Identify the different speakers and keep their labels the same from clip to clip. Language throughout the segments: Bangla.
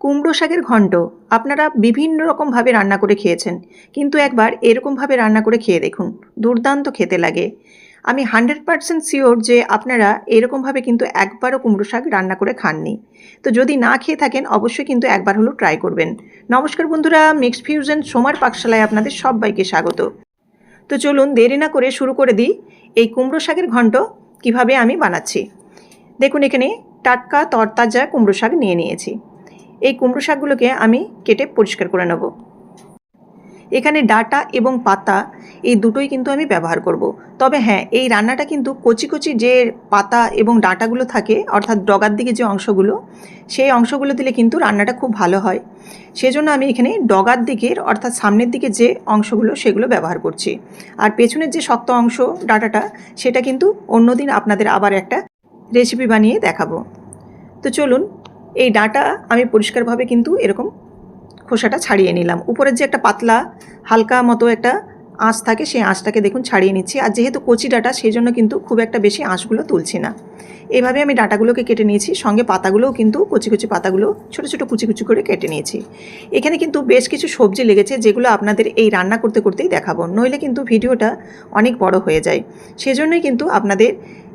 Speaker 1: কুমড়ো শাকের ঘণ্ট আপনারা বিভিন্ন রকমভাবে রান্না করে খেয়েছেন। কিন্তু একবার এরকমভাবে রান্না করে খেয়ে দেখুন। দুর্দান্ত খেতে লাগে। আমি হান্ড্রেড পারসেন্ট শিওর যে আপনারা এরকমভাবে কিন্তু একবারও কুমড়ো শাক রান্না করে খাননি। তো যদি না খেয়ে থাকেন, অবশ্যই কিন্তু একবার হলেও ট্রাই করবেন। নমস্কার বন্ধুরা মিক্সড ফিউশন সোমার পাকশালায় আপনাদের সবাইকে স্বাগত। তো চলুন দেরি না করে শুরু করে দিই এই কুমড়ো শাকের ঘন্ট কীভাবে আমি বানাচ্ছি। দেখুন এখানে টাটকা, তরতাজা কুমড়ো শাক নিয়ে নিয়েছি। এই কুমড়ো শাকগুলোকে আমি কেটে পরিষ্কার করে নেব। এখানে ডাটা এবং পাতা এই দুটোই কিন্তু আমি ব্যবহার করব। তবে হ্যাঁ এই রান্নাটা কিন্তু কচি কচি যে পাতা এবং ডাটাগুলো থাকে, অর্থাৎ ডগার দিকে যে অংশগুলো, সেই অংশগুলো দিলে কিন্তু রান্নাটা খুব ভালো হয়। সেজন্য আমি এখানে ডগার দিকের, অর্থাৎ সামনের দিকে যে অংশগুলো, সেগুলো ব্যবহার করছি। আর পেছনের যে শক্ত অংশ ডাটাটা, সেটা কিন্তু অন্যদিন আপনাদের আবার একটা রেসিপি বানিয়ে দেখাবো। তো চলুন এই ডাটা আমি পরিষ্কারভাবে কিন্তু এরকম খোসাটা ছাড়িয়ে নিলাম। উপরের যে একটা পাতলা, হালকা মতো একটা আঁশ থাকে, সেই আঁশটাকে দেখুন ছাড়িয়ে নিচ্ছি। আর যেহেতু কচি ডাটা, সেই জন্য কিন্তু খুব একটা বেশি আঁশগুলো তুলছি না। এভাবে আমি ডাটাগুলোকে কেটে নিয়েছি, সঙ্গে পাতাগুলোও কিন্তু কচি কচি পাতাগুলো, ছোটো ছোটো কুচি কুচি করে কেটে নিয়েছি। এখানে কিন্তু বেশ কিছু সবজি লেগেছে যেগুলো আপনাদের এই রান্না করতে করতেই দেখাবো। নইলে কিন্তু ভিডিওটা অনেক বড় হয়ে যায়। সেজন্যই কিন্তু আপনাদের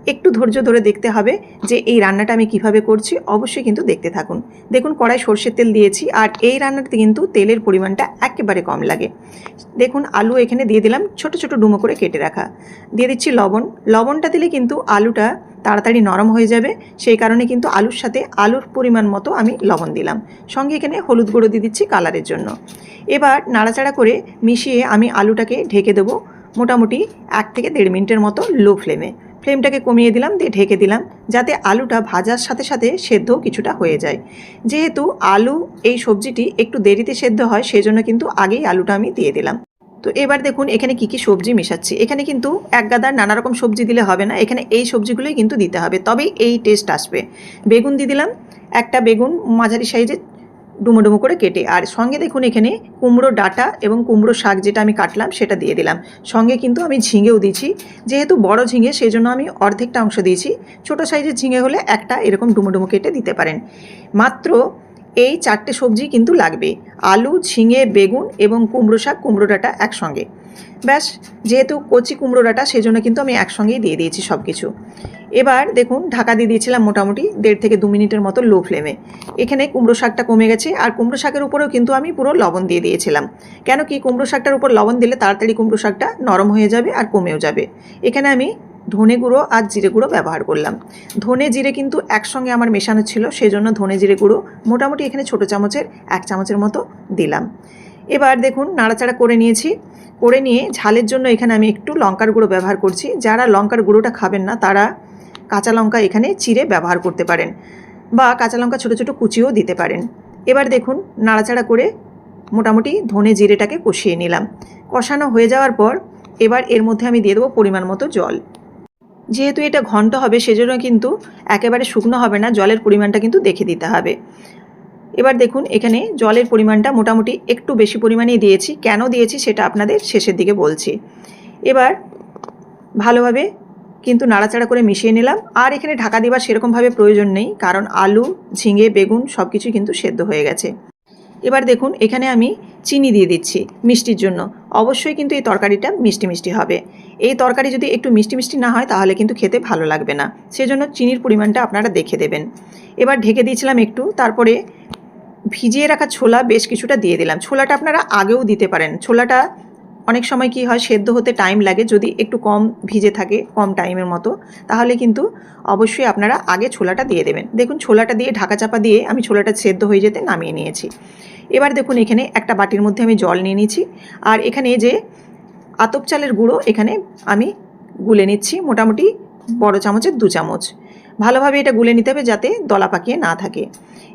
Speaker 1: একটু ধৈর্য ধরে দেখতে হবে যে এই রান্নাটা আমি কীভাবে করছি। অবশ্যই কিন্তু দেখতে থাকুন। দেখুন কড়াই সর্ষের তেল দিয়েছি আর এই রান্নাতে কিন্তু তেলের পরিমাণটা একেবারে কম লাগে। দেখুন, আলু এখানে দিয়ে দিলাম, ছোট ছোট ডুমো করে কেটে রাখা। দিয়ে দিচ্ছি লবণ। লবণটা দিলে কিন্তু আলুটা তাড়াতাড়ি নরম হয়ে যাবে। সেই কারণে কিন্তু আলুর সাথে আলুর পরিমাণ মতো আমি লবণ দিলাম। সঙ্গে এখানে হলুদ গুঁড়ো দিয়ে দিচ্ছি কালারের জন্য। এবার নাড়াচাড়া করে মিশিয়ে আমি আলুটাকে ঢেকে দেবো মোটামুটি এক থেকে দেড় মিনিটের মতো লো ফ্লেমে। ফ্লেমটাকে কমিয়ে দিলাম, দিয়ে ঢেকে দিলাম, যাতে আলুটা ভাজার সাথে সাথে সেদ্ধ কিছুটা হয়ে যায়। যেহেতু আলু এই সবজিটি একটু দেরিতে সেদ্ধ হয়, সেজন্য কিন্তু আগেই আলুটা আমি দিয়ে দিলাম। তো এবার দেখুন, এখানে কি কি সবজি মেশাচ্ছি। এখানে কিন্তু এক গাদার নানা রকম সবজি দিলে হবে না। এখানে এই সবজিগুলোই কিন্তু দিতে হবে। তবেই এই টেস্ট আসবে। বেগুন দিয়ে দিলাম। একটা বেগুন মাঝারি সাইজে ডুমো ডুমো করে কেটে। আর সঙ্গে দেখুন, এখানে কুমড়ো ডাটা এবং কুমড়ো শাক যেটা আমি কাটলাম, সেটা দিয়ে দিলাম। সঙ্গে কিন্তু আমি ঝিঙেও দিয়েছি। যেহেতু বড় ঝিঙে সেই জন্য আমি অর্ধেকটা অংশ দিয়েছি। ছোট সাইজের ঝিঙে হলে একটা এরকম ডুমো ডুমো কেটে দিতে পারেন। মাত্র এই চারটে সবজি কিন্তু লাগবে। আলু, ঝিঙে, বেগুন এবং কুমড়ো শাক, কুমড়ো ডাঁটা একসঙ্গে। ব্যাস, যেহেতু কচি কুমড়ো ডাঁটা, সেজন্য কিন্তু আমি একসঙ্গেই দিয়ে দিয়েছি সব কিছু এবার দেখুন, ঢাকা দিয়ে দিয়েছিলাম মোটামুটি দেড় থেকে দু মিনিটের মতো লো ফ্লেমে। এখানে কুমড়ো শাকটা কমে গেছে আর কুমড়ো শাকের উপরেও কিন্তু আমি পুরো লবণ দিয়ে দিয়েছিলাম। কেন কি কুমড়ো শাকটার উপর লবণ দিলে তাড়াতাড়ি কুমড়ো শাকটা নরম হয়ে যাবে আর কমেও যাবে। এখানে আমি ধনে গুঁড়ো আর জিরে গুঁড়ো ব্যবহার করলাম। ধনে জিরে কিন্তু একসঙ্গে আমার মেশানো ছিল সেই জন্য ধনে জিরে গুঁড়ো মোটামুটি এখানে ছোটো চামচের, এক চামচের মতো দিলাম। এবার দেখুন নাড়াচাড়া করে নিয়েছি। করে নিয়ে ঝালের জন্য এখানে আমি একটু লঙ্কার গুঁড়ো ব্যবহার করছি। যারা লঙ্কার গুঁড়োটা খাবেন না, তারা কাঁচা লঙ্কা এখানে চিড়ে ব্যবহার করতে পারেন বা কাঁচা লঙ্কা ছোটো ছোটো কুচিও দিতে পারেন। এবার দেখুন নাড়াচাড়া করে মোটামুটি ধনে জিরেটাকে কষিয়ে নিলাম। কষানো হয়ে যাওয়ার পর এবার এর মধ্যে আমি দিয়ে দেবো পরিমাণ মতো জল। যেহেতু এটা ঘন্ট হবে, সেজন্য কিন্তু একেবারে শুকনো হবে না, জলের পরিমাণটা কিন্তু দেখে দিতে হবে। এবার দেখুন, এখানে জলের পরিমাণটা মোটামুটি একটু বেশি পরিমাণেই দিয়েছি। কেন দিয়েছি সেটা আপনাদের শেষের দিকে বলছি। এবার ভালোভাবে কিন্তু নাড়াচাড়া করে মিশিয়ে নিলাম। আর এখানে ঢাকা দেওয়ার সেরকমভাবে প্রয়োজন নেই, কারণ আলু, ঝিঙে, বেগুন সব কিছু কিন্তু সেদ্ধ হয়ে গেছে। এবার দেখুন, এখানে আমি চিনি দিয়ে দিচ্ছি মিষ্টির জন্য। অবশ্যই কিন্তু এই তরকারিটা মিষ্টি মিষ্টি হবে। এই তরকারি যদি একটু মিষ্টি মিষ্টি না হয়, তাহলে কিন্তু খেতে ভালো লাগবে না। সেজন্য চিনির পরিমাণটা আপনারা দেখে দেবেন। এবার ঢেকে দিয়েছিলাম একটু, তারপরে ভিজিয়ে রাখা ছোলা বেশ কিছুটা দিয়ে দিলাম। ছোলাটা আপনারা আগেও দিতে পারেন। ছোলাটা অনেক সময় কি হয়, সেদ্ধ হতে টাইম লাগে। যদি একটু কম ভিজে থাকে, কম টাইমের মতো, তাহলে কিন্তু অবশ্যই আপনারা আগে ছোলাটা দিয়ে দেবেন। দেখুন, ছোলাটা দিয়ে ঢাকা চাপা দিয়ে আমি ছোলাটা সেদ্ধ হয়ে যেতে নামিয়ে নিয়েছি। এবার দেখুন, এখানে একটা বাটির মধ্যে আমি জল নিয়ে নিয়েছি। আর এখানে যে আতপ চালের গুঁড়ো এখানে আমি গুলে নিচ্ছি মোটামুটি বড় চামচের দু চামচ। ভালোভাবে এটা গুলে নিতে হবে যাতে দলা পাকিয়ে না থাকে।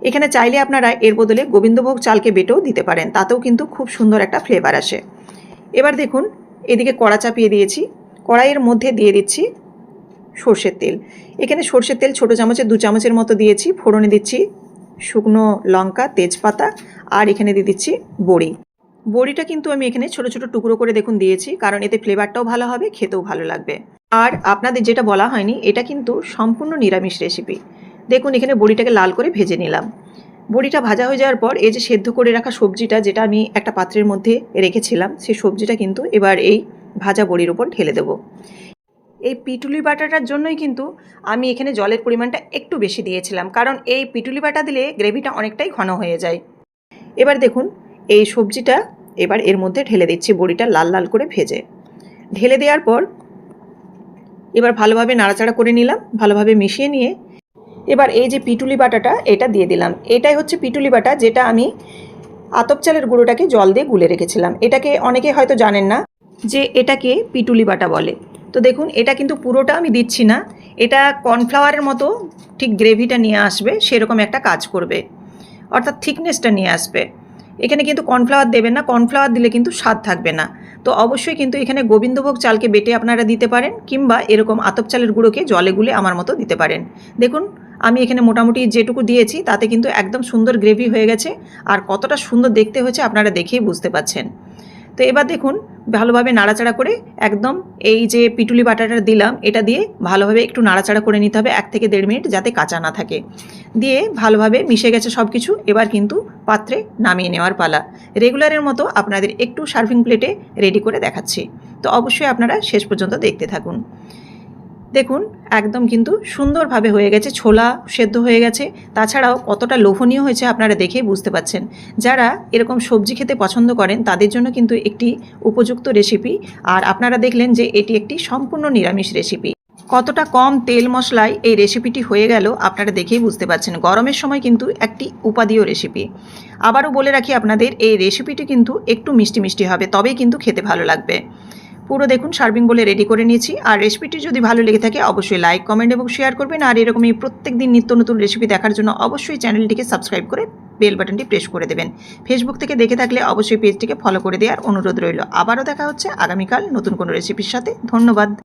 Speaker 1: এখানে চাইলে আপনারা এর বদলে গোবিন্দভোগ চালকে বেটেও দিতে পারেন, তাতেও কিন্তু খুব সুন্দর একটা ফ্লেভার আসে। এবার দেখুন, এদিকে কড়া চাপিয়ে দিয়েছি। কড়াইয়ের মধ্যে দিয়ে দিচ্ছি সর্ষের তেল। এখানে সর্ষের তেল ছোটো চামচের দু চামচের মতো দিয়েছি। ফোড়নে দিচ্ছি শুকনো লঙ্কা, তেজপাতা আর এখানে দিয়ে দিচ্ছি বড়ি। বড়িটা কিন্তু আমি এখানে ছোট ছোট টুকরো করে দেখুন দিয়েছি, কারণ এতে ফ্লেভারটাও ভালো হবে, খেতেও ভালো লাগবে। আর আপনাদের যেটা বলা হয়নি, এটা কিন্তু সম্পূর্ণ নিরামিষ রেসিপি। দেখুন, এখানে বড়িটাকে লাল করে ভেজে নিলাম। বড়িটা ভাজা হয়ে যাওয়ার পর, এই যে সেদ্ধ করে রাখা সবজিটা, যেটা আমি একটা পাত্রের মধ্যে রেখেছিলাম, সেই সবজিটা কিন্তু এবার এই ভাজা বড়ির ওপর ঢেলে দেবো। এই পিটুলি বাটাটার জন্যই কিন্তু আমি এখানে জলের পরিমাণটা একটু বেশি দিয়েছিলাম, কারণ এই পিটুলি বাটা দিলে গ্রেভিটা অনেকটাই ঘন হয়ে যায়। এবার দেখুন, এই সবজিটা এবার এর মধ্যে ঢেলে দিচ্ছি বড়িটা লাল লাল করে ভেজে। ঢেলে দেওয়ার পর এবার ভালোভাবে নাড়াচাড়া করে নিলাম, ভালোভাবে মিশিয়ে নিয়ে। এবার এই যে পিটুলি বাটাটা, এটা দিয়ে দিলাম। এটাই হচ্ছে পিটুলি বাটা, যেটা আমি আতপ চালের গুঁড়োটাকে জল দিয়ে গুলে রেখেছিলাম। এটাকে অনেকে হয়তো জানেন না যে এটাকে পিটুলি বাটা বলে। তো দেখুন, এটা কিন্তু পুরোটা আমি দিচ্ছি না। এটা কর্নফ্লাওয়ারের মতো ঠিক গ্রেভিটা নিয়ে আসবে, সেরকম একটা কাজ করবে। অর্থাৎ থিকনেসটা নিয়ে আসবে। এখানে কিন্তু কর্নফ্লাওয়ার দেবেন না কর্নফ্লাওয়ার দিলে কিন্তু স্বাদ থাকবে না। তো অবশ্যই কিন্তু এখানে গোবিন্দভোগ চালকে বেটে আপনারা দিতে পারেন, কিংবা এরকম আতপ চালের গুঁড়োকে জলে গুলে আমার মতো দিতে পারেন। দেখুন, আমি এখানে মোটামুটি যেটুকু দিয়েছি, তাতে কিন্তু একদম সুন্দর গ্রেভি হয়ে গেছে, আর কতটা সুন্দর দেখতে হয়েছে আপনারা দেখেই বুঝতে পাচ্ছেন তো এবার দেখুন, ভালোভাবে নাড়াচাড়া করে একদম এই যে পিটুলি বাটাটা দিলাম, এটা দিয়ে ভালোভাবে একটু নাড়াচাড়া করে নিতে হবে এক থেকে দেড় মিনিট যাতে কাঁচা না থাকে। দিয়ে ভালোভাবে মিশে গেছে সব কিছু এবার কিন্তু পাত্রে নামিয়ে নেওয়ার পালা। রেগুলারের মতো আপনাদের একটু সার্ভিং প্লেটে রেডি করে দেখাচ্ছি। তো অবশ্যই আপনারা শেষ পর্যন্ত দেখতে থাকুন। দেখুন, একদম কিন্তু সুন্দরভাবে হয়ে গেছে, ছোলা সেদ্ধ হয়ে গেছে। তাছাড়াও কতটা লোভনীয় হয়েছে আপনারা দেখেই বুঝতে পাচ্ছেন যারা এরকম সবজি খেতে পছন্দ করেন, তাদের জন্য কিন্তু একটি উপযুক্ত রেসিপি আর আপনারা দেখলেন যে এটি একটি সম্পূর্ণ নিরামিষ রেসিপি কতটা কম তেল মশলায় এই রেসিপিটি হয়ে গেল, আপনারা দেখেই বুঝতে পারছেন। গরমের সময় কিন্তু একটি উপাদীয় রেসিপি আবারও বলে রাখি, আপনাদের এই রেসিপিটি কিন্তু একটু মিষ্টি মিষ্টি হবে, তবেই কিন্তু খেতে ভালো লাগবে। পুরো দেখুন সার্ভিং বলে রেডি করে নিয়েছি। আর রেসিপিটি যদি ভালো লেগে থাকে, অবশ্যই লাইক কমেন্ট এবং শেয়ার করবেন। আর এরকমই প্রত্যেক দিন নিত্য নতুন রেসিপি দেখার জন্য অবশ্যই চ্যানেলটিকে সাবস্ক্রাইব করে বেল বাটনটি প্রেস করে দেবেন। ফেসবুক থেকে দেখে থাকলে অবশ্যই পেজটিকে ফলো করে দেওয়ার অনুরোধ রইল। আবারও দেখা হচ্ছে আগামীকাল নতুন কোনো রেসিপির সাথে। ধন্যবাদ।